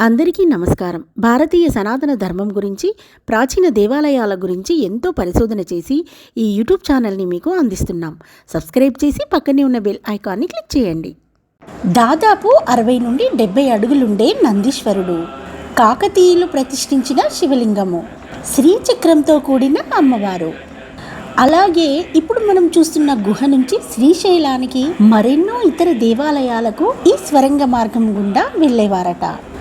అందరికీ నమస్కారం. భారతీయ సనాతన ధర్మం గురించి ప్రాచీన దేవాలయాల గురించి ఎంతో పరిశోధన చేసి ఈ యూట్యూబ్ ఛానల్ని మీకు అందిస్తున్నాం. సబ్స్క్రైబ్ చేసి పక్కనే ఉన్న బెల్ ఐకాన్ని క్లిక్ చేయండి. దాదాపు అరవై నుండి డెబ్బై అడుగులుండే నందీశ్వరుడు కాకతీయులు ప్రతిష్ఠించిన శివలింగము శ్రీచక్రంతో కూడిన అమ్మవారు. అలాగే ఇప్పుడు మనం చూస్తున్న గుహ నుంచి శ్రీశైలానికి మరెన్నో ఇతర దేవాలయాలకు ఈ స్వరంగ మార్గం గుండా వెళ్ళేవారట.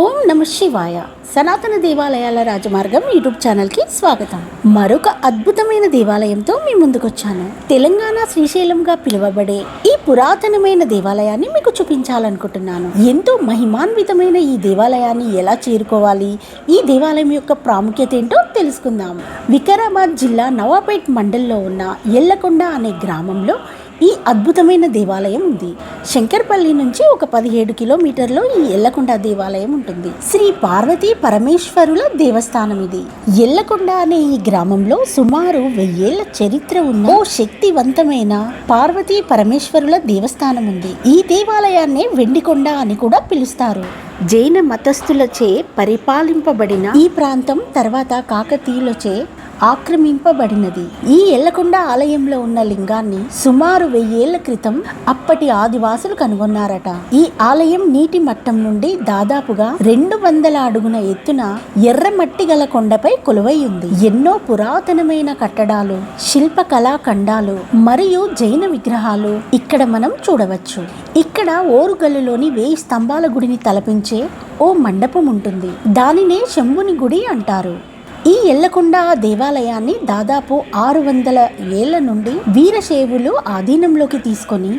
ఓం నమ శివాయ. సనాతన దేవాలయాల రాజమార్గం యూట్యూబ్ ఛానల్కి స్వాగతం. మరొక అద్భుతమైన దేవాలయంతో మీ ముందుకొచ్చాను. తెలంగాణ శ్రీశైలంగా పిలువబడే ఈ పురాతనమైన దేవాలయాన్ని మీకు చూపించాలనుకుంటున్నాను. ఎంతో మహిమాన్వితమైన ఈ దేవాలయాన్ని ఎలా చేరుకోవాలి? ఈ దేవాలయం యొక్క ప్రాముఖ్యత ఏంటో తెలుసుకుందాం. వికారాబాద్ జిల్లా నవాపేట్ మండల్లో ఉన్న ఎల్లకొండ అనే గ్రామంలో ఈ అద్భుతమైన దేవాలయం ఉంది. శంకర్పల్లి నుంచి ఒక పదిహేడు కిలోమీటర్లో ఈ ఎల్లకొండ దేవాలయం ఉంటుంది. శ్రీ పార్వతీ పరమేశ్వరుల దేవస్థానం ఇది. ఎల్లకొండ అనే ఈ గ్రామంలో సుమారు వెయ్యేళ్ళ చరిత్ర ఉన్న ఓ శక్తివంతమైన పార్వతీ పరమేశ్వరుల దేవస్థానం ఉంది. ఈ దేవాలయాన్ని వెండికొండ అని కూడా పిలుస్తారు. జైన మతస్థులచే పరిపాలింపబడిన ఈ ప్రాంతం తర్వాత కాకతీయులచే ఆక్రమింపబడినది. ఈ ఎల్లకొండ ఆలయంలో ఉన్న లింగాన్ని సుమారు వెయ్యేళ్ళ క్రితం అప్పటి ఆదివాసులు కనుగొన్నారట. ఈ ఆలయం నీటి మట్టం నుండి దాదాపుగా రెండు వందల అడుగున ఎత్తున ఎర్రమట్టి గల కొండపై కొలువై ఉంది. ఎన్నో పురాతనమైన కట్టడాలు శిల్ప కళాఖండాలు మరియు జైన విగ్రహాలు ఇక్కడ మనం చూడవచ్చు. ఇక్కడ ఓరుగల్లులోని వేయి స్తంభాల గుడిని తలపించే ఓ మండపం ఉంటుంది. దానినే శంభుని గుడి అంటారు. ఈ ఎల్లకొండ దేవాలయాన్ని దాదాపు ఆరు వందల ఏళ్ళ నుండి వీరశైవులు ఆధీనంలోకి తీసుకొని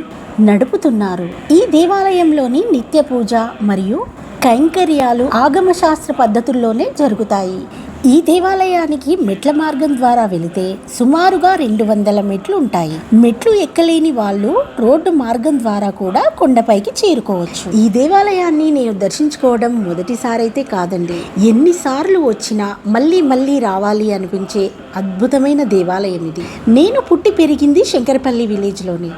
నడుపుతున్నారు. ఈ దేవాలయంలోని నిత్య పూజ మరియు కైంకర్యాలు ఆగమ శాస్త్ర పద్ధతుల్లోనే జరుగుతాయి. ఈ దేవాలయానికి మెట్ల మార్గం ద్వారా వెళితే సుమారుగా రెండు వందల మెట్లు ఉంటాయి. మెట్లు ఎక్కలేని వాళ్ళు రోడ్డు మార్గం ద్వారా కూడా కొండపైకి చేరుకోవచ్చు. ఈ దేవాలయాన్ని నేను దర్శించుకోవడం మొదటిసారైతే కాదండి. ఎన్నిసార్లు వచ్చినా మళ్ళీ మళ్ళీ రావాలి అనిపించే అద్భుతమైన దేవాలయం ఇది. నేను పుట్టి పెరిగింది శంకరపల్లి విలేజ్లోని.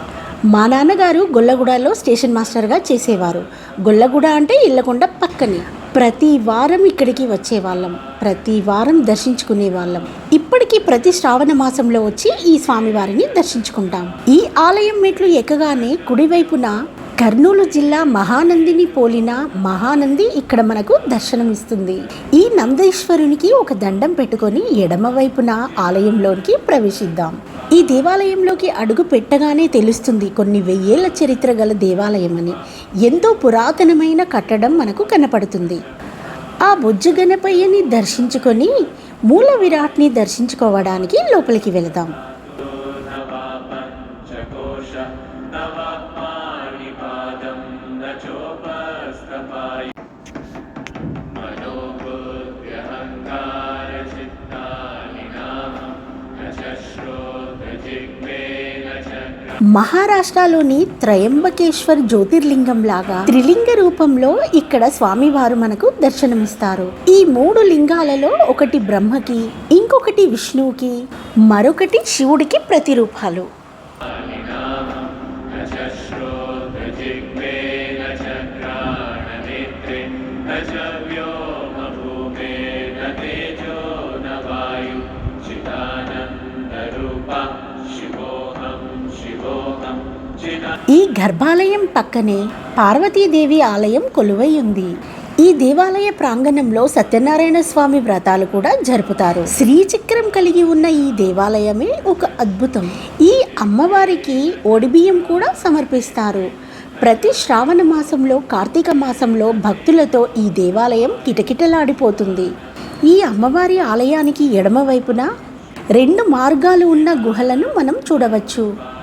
మా నాన్నగారు గొల్లగూడలో స్టేషన్ మాస్టర్గా చేసేవారు. గొల్లగూడ అంటే ఇళ్ళకొండ పక్కనే. ప్రతి వారం ఇక్కడికి వచ్చేవాళ్ళం. ప్రతి వారం దర్శించుకునే వాళ్ళం. ఇప్పటికీ ప్రతి శ్రావణ మాసంలో వచ్చి ఈ స్వామివారిని దర్శించుకుంటాం. ఈ ఆలయం మెట్లు ఎక్కగానే కుడివైపున కర్నూలు జిల్లా మహానందిని పోలిన మహానంది ఇక్కడ మనకు దర్శనమిస్తుంది. ఈ నందేశ్వరునికి ఒక దండం పెట్టుకొని ఎడమ వైపున ఆలయంలోనికి ప్రవేశిద్దాం. ఈ దేవాలయంలోకి అడుగు పెట్టగానే తెలుస్తుంది కొన్ని వెయ్యేళ్ళ చరిత్ర గల దేవాలయం అని. ఎంతో పురాతనమైన కట్టడం మనకు కనపడుతుంది. ఆ బొజ్జ గణపయ్యని దర్శించుకొని మూల విరాట్ని దర్శించుకోవడానికి లోపలికి వెళదాం. మహారాష్ట్రలోని త్రయంబకేశ్వర్ జ్యోతిర్లింగం లాగా త్రిలింగ రూపంలో ఇక్కడ స్వామివారు మనకు దర్శనమిస్తారు. ఈ మూడు లింగాలలో ఒకటి బ్రహ్మకి ఇంకొకటి విష్ణువుకి మరొకటి శివుడికి ప్రతిరూపాలు. ఈ గర్భాలయం పక్కనే పార్వతీదేవి ఆలయం కొలువై ఉంది ఈ దేవాలయ ప్రాంగణంలో సత్యనారాయణ స్వామి వ్రతాలు కూడా జరుపుతారు. శ్రీచక్రం కలిగి ఉన్న ఈ దేవాలయమే ఒక అద్భుతం. ఈ అమ్మవారికి ఓడిబియ్యం కూడా సమర్పిస్తారు. ప్రతి శ్రావణ మాసంలో కార్తీక మాసంలో భక్తులతో ఈ దేవాలయం కిటకిటలాడిపోతుంది. ఈ అమ్మవారి ఆలయానికి ఎడమవైపున రెండు మార్గాలు ఉన్న గుహలను మనం చూడవచ్చు.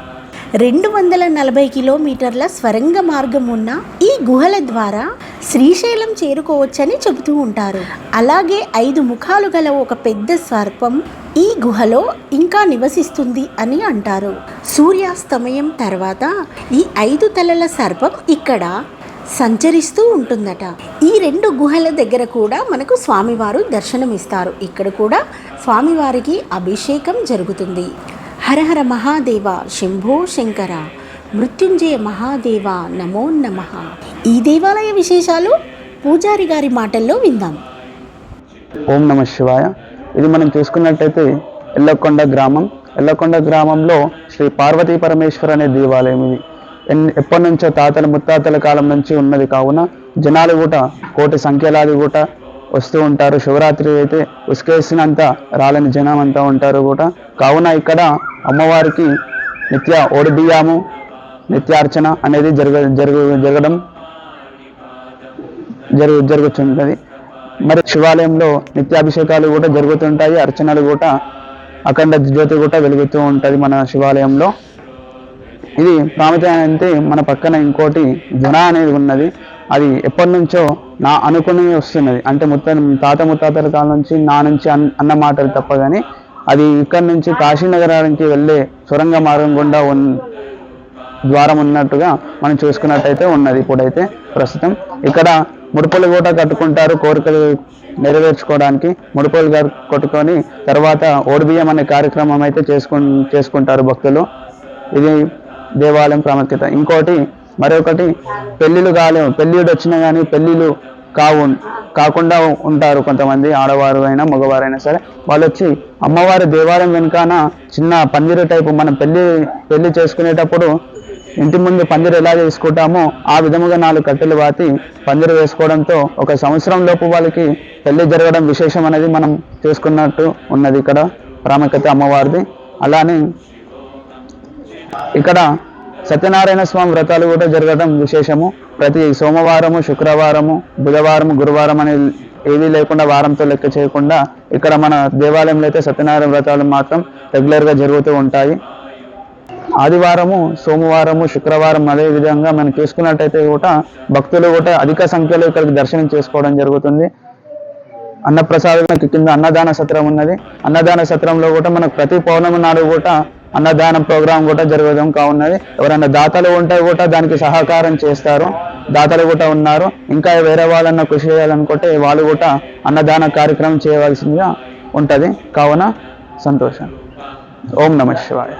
రెండు వందల నలభై కిలోమీటర్ల స్వరంగ మార్గం ఉన్న ఈ గుహల ద్వారా శ్రీశైలం చేరుకోవచ్చని చెబుతూ ఉంటారు. అలాగే ఐదు ముఖాలు గల ఒక పెద్ద సర్పం ఈ గుహలో ఇంకా నివసిస్తుంది అని అంటారు. సూర్యాస్తమయం తర్వాత ఈ ఐదు తలల సర్పం ఇక్కడ సంచరిస్తూ ఉంటుందట. ఈ రెండు గుహల దగ్గర కూడా మనకు స్వామివారు దర్శనమిస్తారు. ఇక్కడ కూడా స్వామివారికి అభిషేకం జరుగుతుంది. హరహర మహాదేవ శంభో శంకర మృత్యుంజయ మహాదేవ నమో నమ. ఈ దేవాలయ విశేషాలు పూజారి గారి మాటల్లో విందాం. ఓం నమ శివాయ. ఇది మనం చూసుకున్నట్టయితే ఎల్లకొండ గ్రామం. ఎల్లకొండ గ్రామంలో శ్రీ పార్వతీ పరమేశ్వర్ అనే దేవాలయం ఇది. ఎన్ ఎప్పటి నుంచో తాతల ముత్తాతల కాలం నుంచి ఉన్నది కావున జనాలు కూడా కోటి సంఖ్యలాది కూడా వస్తూ ఉంటారు. శివరాత్రి అయితే ఉసుకేసినంత రాలని జనం అంతా ఉంటారు కూడా. కావున ఇక్కడ అమ్మవారికి నిత్య ఓడిబియ్యము నిత్యార్చన అనేది జరగ జరుగు జరగడం జరుగు జరుగుతుంటుంది. మరి శివాలయంలో నిత్యాభిషేకాలు కూడా జరుగుతుంటాయి అర్చనలు కూడా అఖండ జ్యోతి కూడా వెలుగుతూ ఉంటుంది మన శివాలయంలో. ఇది ప్రాముఖ్యత అంటే మన పక్కన ఇంకోటి జన అనేది ఉన్నది. అది ఎప్పటి నుంచో నా అనుకుని వస్తున్నది. అంటే ముత్త తాత ముత్తాతల కాలం నుంచి నా నుంచి అన్న మాటలు తప్ప కానీ అది ఇక్కడ నుంచి కాశీనగరానికి వెళ్ళే సొరంగ మార్గం గుండా ఉన్ ద్వారం ఉన్నట్టుగా మనం చూసుకున్నట్టయితే ఉన్నది ఇప్పుడైతే ప్రస్తుతం. ఇక్కడ ముడుపులు కూడా కట్టుకుంటారు. కోరికలు నెరవేర్చుకోవడానికి ముడుపులు కట్టుకొని కొట్టుకొని తర్వాత ఓడిబియ్యం అనే కార్యక్రమం అయితే చేసుకు చేసుకుంటారు భక్తులు. ఇది దేవాలయం ప్రాముఖ్యత. ఇంకోటి మరొకటి పెళ్ళిళ్ళు కాలేవు పెళ్ళిళ్ళు వచ్చినా కానీ పెళ్ళిళ్ళు కావు. కాకుండా ఉంటారు కొంతమంది ఆడవారు అయినా మగవారైనా సరే. వాళ్ళు వచ్చి అమ్మవారి దేవాలయం వెనుకాన చిన్న పందిరి టైపు మనం పెళ్ళి పెళ్ళి చేసుకునేటప్పుడు ఇంటి ముందు పందిరి ఎలా చేసుకుంటామో ఆ విధముగా నాలుగు కట్టెలు వాతి పందిరి వేసుకోవడంతో ఒక సంవత్సరం లోపు వాళ్ళకి పెళ్ళి జరగడం విశేషం అనేది మనం చేసుకున్నట్టు ఉన్నది ఇక్కడ ప్రాముఖ్యత అమ్మవారిది. అలానే ఇక్కడ సత్యనారాయణ స్వామి వ్రతాలు కూడా జరగడం విశేషము. ప్రతి సోమవారము శుక్రవారము బుధవారము గురువారం అనే ఏది లేకుండా వారంతో లెక్క చేయకుండా ఇక్కడ మన దేవాలయంలో అయితే సత్యనారాయణ వ్రతాలు మాత్రం రెగ్యులర్గా జరుగుతూ ఉంటాయి. ఆదివారము సోమవారము శుక్రవారం అదే విధంగా మనం చూసుకున్నట్టయితే కూడా భక్తులు కూడా అధిక సంఖ్యలో ఇక్కడికి దర్శనం చేసుకోవడం జరుగుతుంది. అన్నప్రసాదం కింద అన్నదాన సత్రం ఉన్నది. అన్నదాన సత్రంలో కూడా మనకు ప్రతి పౌర్ణమి నాడు కూడా అన్నదానం ప్రోగ్రాం కూడా జరగడం కావున్నది. ఎవరైనా దాతలు ఉంటే కూడా దానికి సహకారం చేస్తారు. దాతలు కూడా ఉన్నారు. ఇంకా వేరే వాళ్ళన్న కృషి చేయాలనుకుంటే వాళ్ళు కూడా అన్నదాన కార్యక్రమం చేయవలసిందిగా ఉంటుంది. కావున సంతోషం. ఓం నమ శివాయ.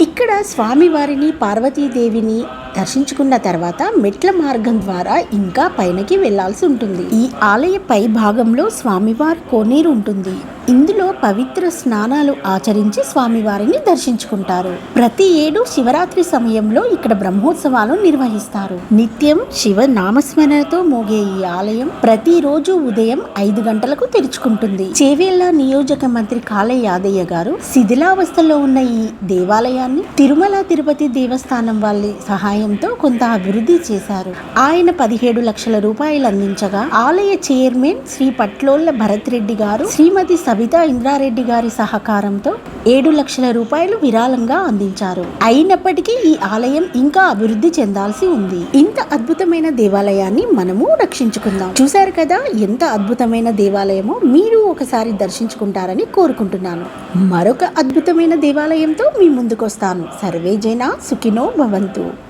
ఇక్కడ స్వామివారిని పార్వతీదేవిని దర్శించుకున్న తర్వాత మెట్ల మార్గం ద్వారా ఇంకా పైనకి వెళ్ళాల్సి ఉంటుంది. ఈ ఆలయ పై భాగంలో స్వామివారి కోనేరు ఉంటుంది. ఇందులో పవిత్ర స్నానాలు ఆచరించి స్వామివారిని దర్శించుకుంటారు. ప్రతి ఏడు శివరాత్రి సమయంలో ఇక్కడ బ్రహ్మోత్సవాలు నిర్వహిస్తారు. నిత్యం శివ నామస్మరణతో మోగే ఈ ఆలయం ప్రతిరోజు ఉదయం ఐదు గంటలకు తెరుచుకుంటుంది. చేవేళ్ళ నియోజక మంత్రి కాళ యాదయ్య గారు శిథిలావస్థలో ఉన్న ఈ దేవాలయాన్ని తిరుమల తిరుపతి దేవస్థానం వాళ్ళ సహాయంతో కొంత అభివృద్ధి చేశారు. ఆయన పదిహేడు లక్షల రూపాయలు అందించగా ఆలయ చైర్మన్ శ్రీ పట్లోళ్ళ భరత్ రెడ్డి గారు శ్రీమతి సబితా ఇంద్రారెడ్డి గారి సహకారంతో ఏడు లక్షల రూపాయలు విరాళంగా అందించారు. అయినప్పటికీ ఈ ఆలయం ఇంకా అభివృద్ధి చెందాల్సి ఉంది. ఇంత అద్భుతమైన దేవాలయాన్ని మనము రక్షించుకుందాం. చూశారు కదా ఎంత అద్భుతమైన దేవాలయమో మీరు ఒకసారి దర్శించుకుంటారని కోరుకుంటున్నాను. మరొక అద్భుతమైన దేవాలయంతో మీ ముందుకొస్తాను. సర్వే జైనా సుఖినో భవంతు.